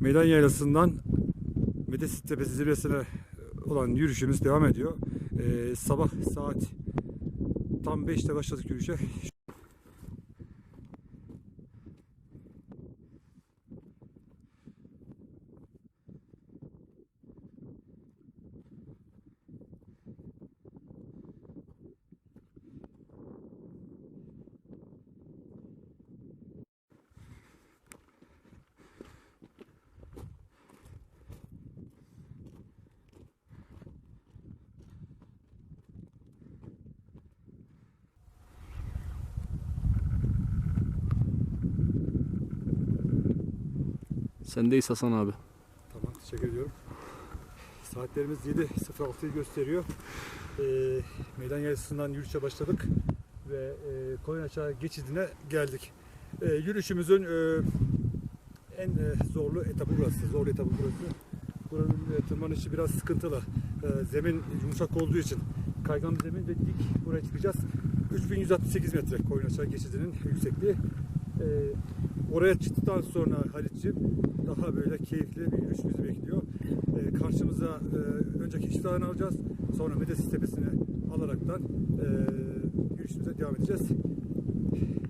Meydan Yaylası'ndan Medesit Tepesi zirvesine olan yürüyüşümüz devam ediyor. Ee, sabah saat tam 5'te başladık yürüyüşe. Sendeyiz Hasan abi. Tamam teşekkür ediyorum. Saatlerimiz 7.06'yı gösteriyor. Ee, meydan yarısından yürüyüşe başladık ve e, Koyun Aşağı geçidine geldik. Ee, yürüyüşümüzün e, en e, zorlu etabı burası. Zorlu etabı burası. Buranın e, tırmanışı biraz sıkıntılı. Ee, zemin yumuşak olduğu için kaygan bir zemin ve dik buraya çıkacağız. 3168 metre Koyun Aşağı geçidinin yüksekliği. Ee, oraya çıktıktan sonra Halit'ciğim daha böyle keyifli bir yürüyüş bizi bekliyor. Ee, karşımıza e, önce Keşif Dağı'nı alacağız. Sonra Medesis Tepesi'ni alaraktan e, yürüyüşümüze devam edeceğiz.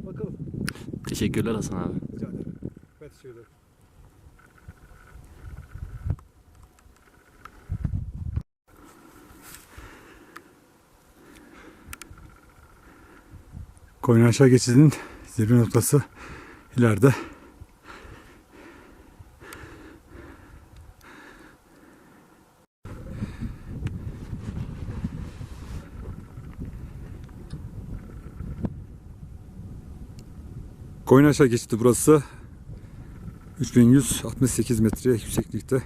Bakalım. Teşekkürler Hasan abi. Rica ederim. Ben teşekkür ederim. Koyun aşağı geçidinin zirve noktası ileride. Koyun aşağı geçidi burası. 3168 metre yükseklikte.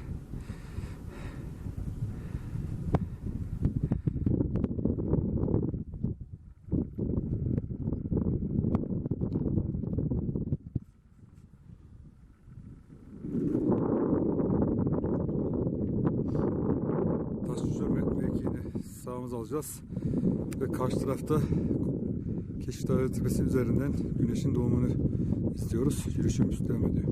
Alacağız. Ve karşı tarafta Keşif Dağı tepesinin üzerinden güneşin doğumunu istiyoruz. Yürüyüşümüz devam ediyor.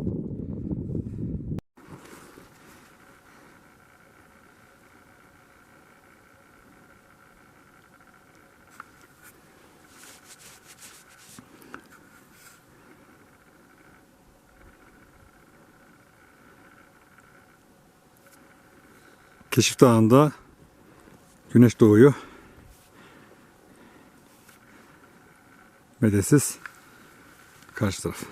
Keşif Dağı'nda güneş doğuyor. Medesiz karşı taraf.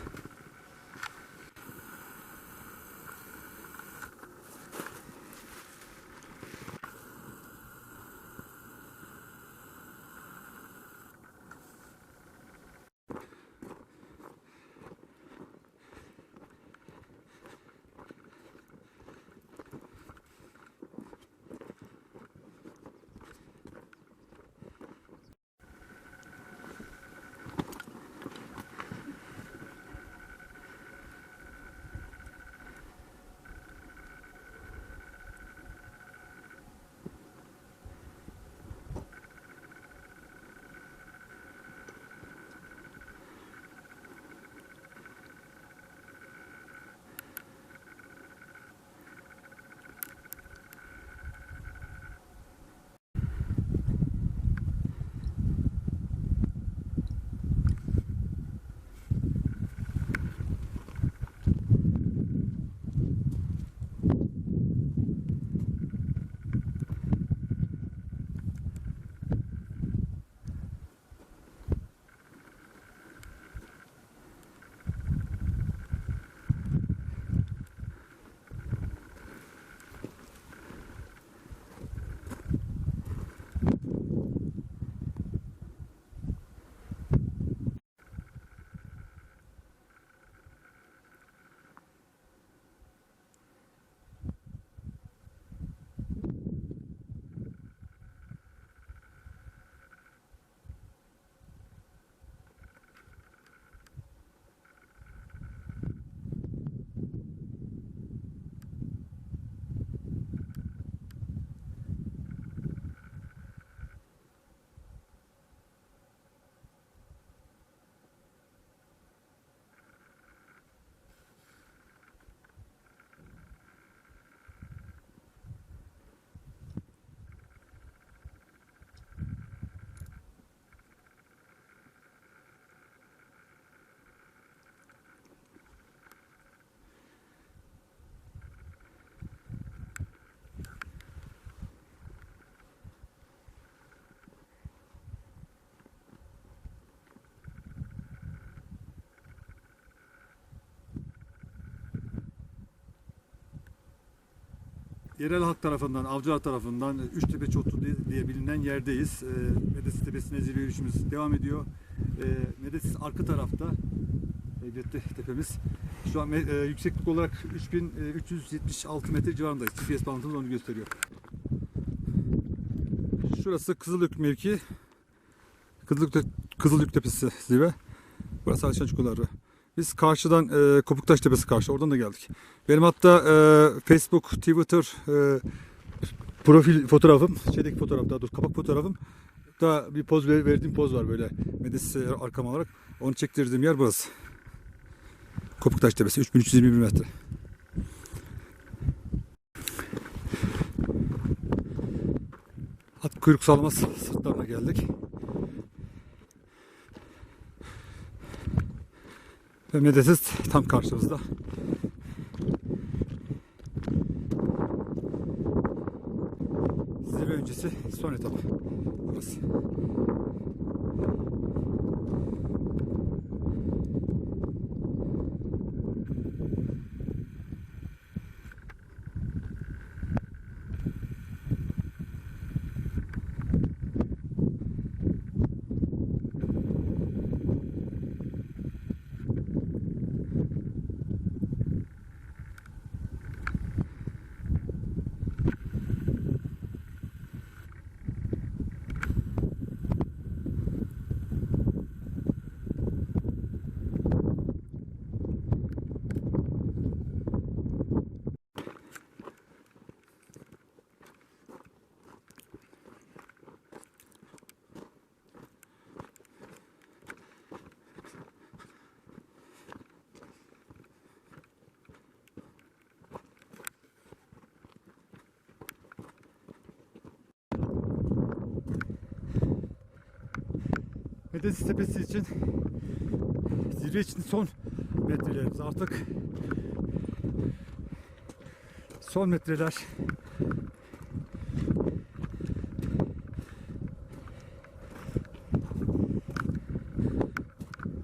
Yerel halk tarafından, avcılar tarafından Üçtepe Çotlu diye, bilinen yerdeyiz. E, Medesis Tepesi'ne zirve yürüyüşümüz devam ediyor. E, Medesis arka tarafta. Heybetli tepemiz. Şu an e, yükseklik olarak 3376 metre civarındayız. GPS bağlantımız onu gösteriyor. Şurası Kızılük mevki. Kızılük, Kızılük Tepesi zirve. Burası Alişan Çukurları. Biz karşıdan e, Kopuktaş Tepesi karşı. Oradan da geldik. Benim hatta e, Facebook, Twitter e, profil fotoğrafım, şeydeki fotoğraf daha doğrusu kapak fotoğrafım da bir poz ver- verdiğim poz var böyle Medesis arkam olarak. Onu çektirdiğim yer burası. Kopuktaş Tepesi 3321 metre. At kuyruk sağlamaz sırtlarına geldik. Ve Medesis tam karşımızda. Zirve öncesi son etap. Burası. Medesis Tepesi için zirve için son metrelerimiz artık. Son metreler.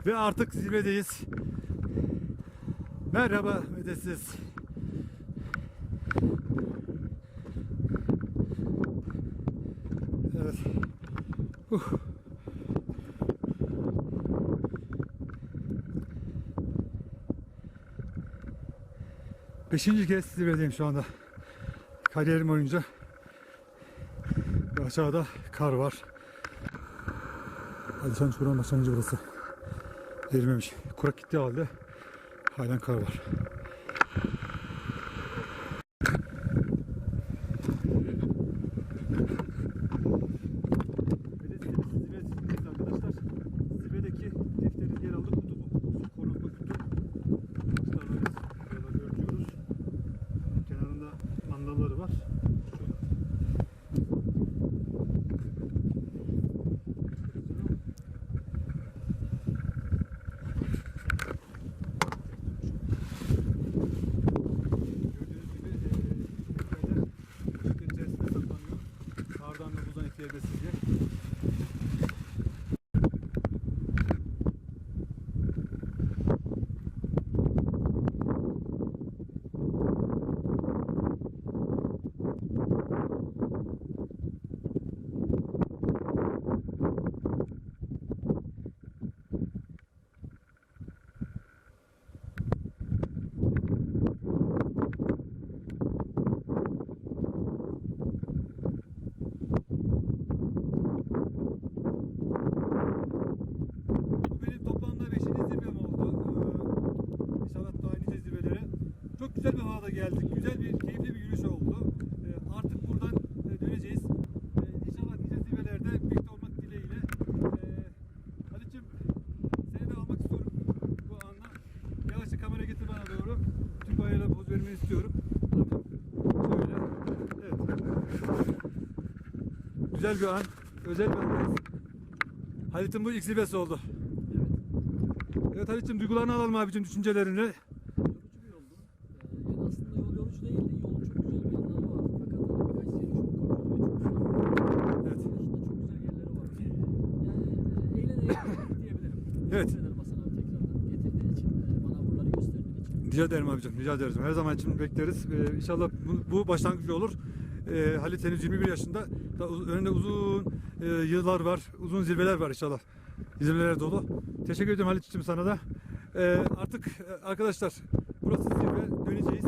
Ve artık zirvedeyiz. Merhaba Medesis evet. Uh. Beşinci kez zirvedeyim şu anda. Kariyerim boyunca. Aşağıda kar var. Alişan Çukur'un başlangıcı burası. Erimemiş. Kurak gitti halde halen kar var. Kardan ve buzdan etkileyebilirsin diye. Bu benim toplamda 5. zirvem oldu. Ee, inşallah daha nice zirvelere. Havada geldik. Güzel bir, keyifli bir yürüyüş oldu. Ee, artık buradan e, döneceğiz. Ee, inşallah nice zirvelerde birlikte olmak dileğiyle. Ee, Halit'ciğim seni de almak istiyorum bu anda. Yavaşça kamera getir bana doğru. Tüm bayrağı poz vermeni istiyorum. Şöyle. Evet. Güzel bir an. Özel bir an. Halit'in bu ilk zirvesi oldu. Evet Halit'ciğim duygularını alalım abicim düşüncelerini. İçin. Rica ederim abicim, rica ederiz. Her zaman için bekleriz. Ee, inşallah bu, bu başlangıç olur. Ee, Halit henüz 21 yaşında. Daha uz- önünde uzun e, yıllar var, uzun zirveler var inşallah. Zirveler dolu. Teşekkür ederim Halit'ciğim sana da. Ee, artık e, arkadaşlar burası zirve döneceğiz.